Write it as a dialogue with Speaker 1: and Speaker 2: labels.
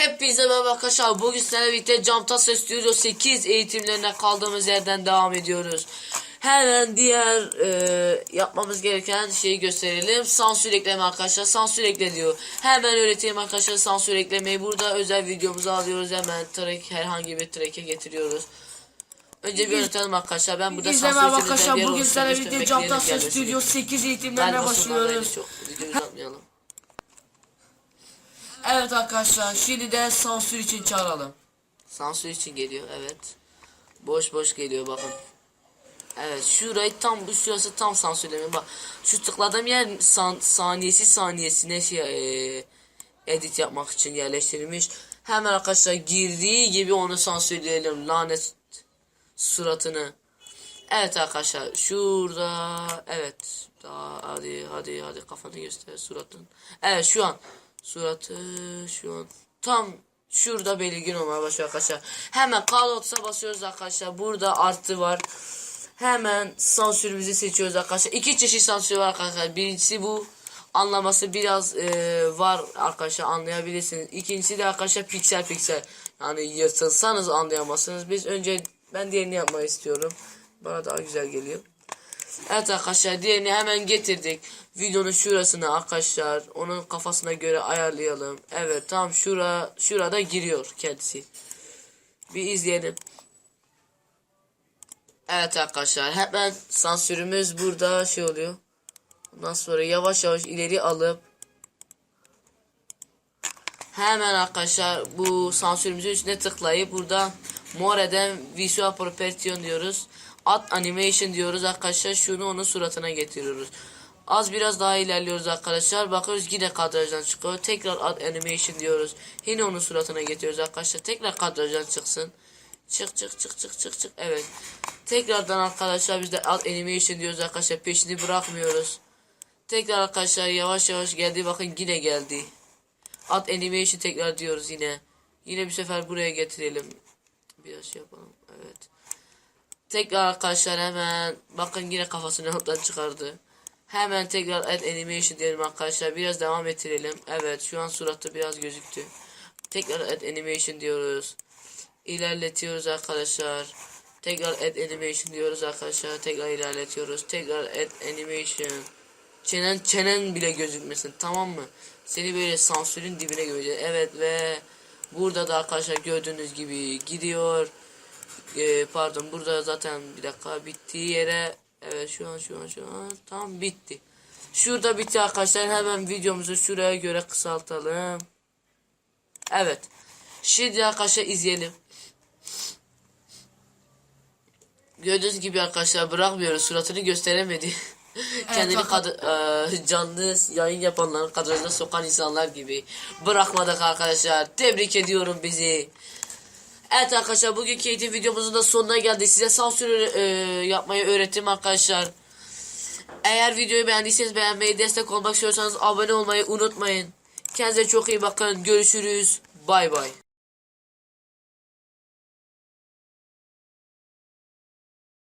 Speaker 1: Hepinize merhaba arkadaşlar. Bugün sizlerle birlikte Camtasia Studio 8 eğitimlerine kaldığımız yerden devam ediyoruz. Hemen diğer e, yapmamız gereken şeyi gösterelim. Sansür ekleme arkadaşlar. Sansür ekle diyor. Hemen öğreteyim arkadaşlar sansür eklemeyi. Burada özel videomuzu alıyoruz. Hemen track herhangi bir track'e getiriyoruz. Önce bir öğretelim arkadaşlar. Ben burada sansür için
Speaker 2: arkadaşlar bugün sizlerle birlikte
Speaker 1: gelmesini.
Speaker 2: Studio 8
Speaker 1: Ben
Speaker 2: eğitimlerine
Speaker 1: başlıyoruz.
Speaker 2: başlıyoruz.
Speaker 1: Çok videoyu uzatmayalım.
Speaker 2: Evet arkadaşlar şimdi de sansür için çağıralım.
Speaker 1: Sansür için geliyor evet. Boş boş geliyor bakın. Evet şurayı tam bu şurası tam sansürleme bak. Şu tıkladığım yer san, saniyesi saniyesine şey eee, edit yapmak için yerleştirilmiş. Hemen arkadaşlar girdiği gibi onu sansürleyelim lanet suratını. Evet arkadaşlar şurada evet daha hadi hadi hadi kafanı göster suratın. Evet şu an suratı şu an tam şurada belirgin olmaya başlıyor arkadaşlar. Hemen Cloud'a basıyoruz arkadaşlar. Burada artı var. Hemen sansürümüzü seçiyoruz arkadaşlar. İki çeşit sansür var arkadaşlar. Birincisi bu anlaması biraz e, var arkadaşlar anlayabilirsiniz. İkincisi de arkadaşlar piksel piksel. Yani yırtılsanız anlayamazsınız. Biz önce ben diğerini yapmayı istiyorum. Bana daha güzel geliyor. Evet arkadaşlar diğerini hemen getirdik. Videonun şurasını arkadaşlar onun kafasına göre ayarlayalım. Evet tam şura şurada giriyor kendisi. Bir izleyelim. Evet arkadaşlar hemen sansürümüz burada şey oluyor. Ondan sonra yavaş yavaş ileri alıp hemen arkadaşlar bu sansürümüzün üstüne tıklayıp burada More'den Visual Propertion diyoruz. Add Animation diyoruz arkadaşlar. Şunu onun suratına getiriyoruz. Az biraz daha ilerliyoruz arkadaşlar. Bakıyoruz yine kadrajdan çıkıyor. Tekrar Add Animation diyoruz. Yine onun suratına getiriyoruz arkadaşlar. Tekrar kadrajdan çıksın. Çık çık çık çık çık çık. Evet. Tekrardan arkadaşlar biz de Add Animation diyoruz arkadaşlar. Peşini bırakmıyoruz. Tekrar arkadaşlar yavaş yavaş geldi. Bakın yine geldi. Add Animation tekrar diyoruz yine. Yine bir sefer buraya getirelim. Biraz şey yapalım. Evet. Tekrar arkadaşlar hemen bakın yine kafasını alttan çıkardı. Hemen tekrar add animation diyelim arkadaşlar. Biraz devam ettirelim. Evet şu an suratı biraz gözüktü. Tekrar add animation diyoruz. İlerletiyoruz arkadaşlar. Tekrar add animation diyoruz arkadaşlar. Tekrar ilerletiyoruz. Tekrar add animation. Çenen çenen bile gözükmesin tamam mı? Seni böyle sansürün dibine gömeceğiz. Evet ve burada da arkadaşlar gördüğünüz gibi gidiyor. Ee, pardon burada zaten bir dakika bittiği yere evet şu an şu an şu an tam bitti. Şurada bitti arkadaşlar hemen videomuzu şuraya göre kısaltalım. Evet. Şimdi arkadaşlar izleyelim. Gördüğünüz gibi arkadaşlar bırakmıyoruz suratını gösteremedi. Kendini kad- e, canlı yayın yapanların kadrajına sokan insanlar gibi bırakmadık arkadaşlar. Tebrik ediyorum bizi. Evet arkadaşlar bugünkü eğitim videomuzun da sonuna geldik. Size sansür e, yapmayı öğrettim arkadaşlar. Eğer videoyu beğendiyseniz beğenmeyi, destek olmak istiyorsanız abone olmayı unutmayın. Kendinize çok iyi bakın. Görüşürüz. Bay bay.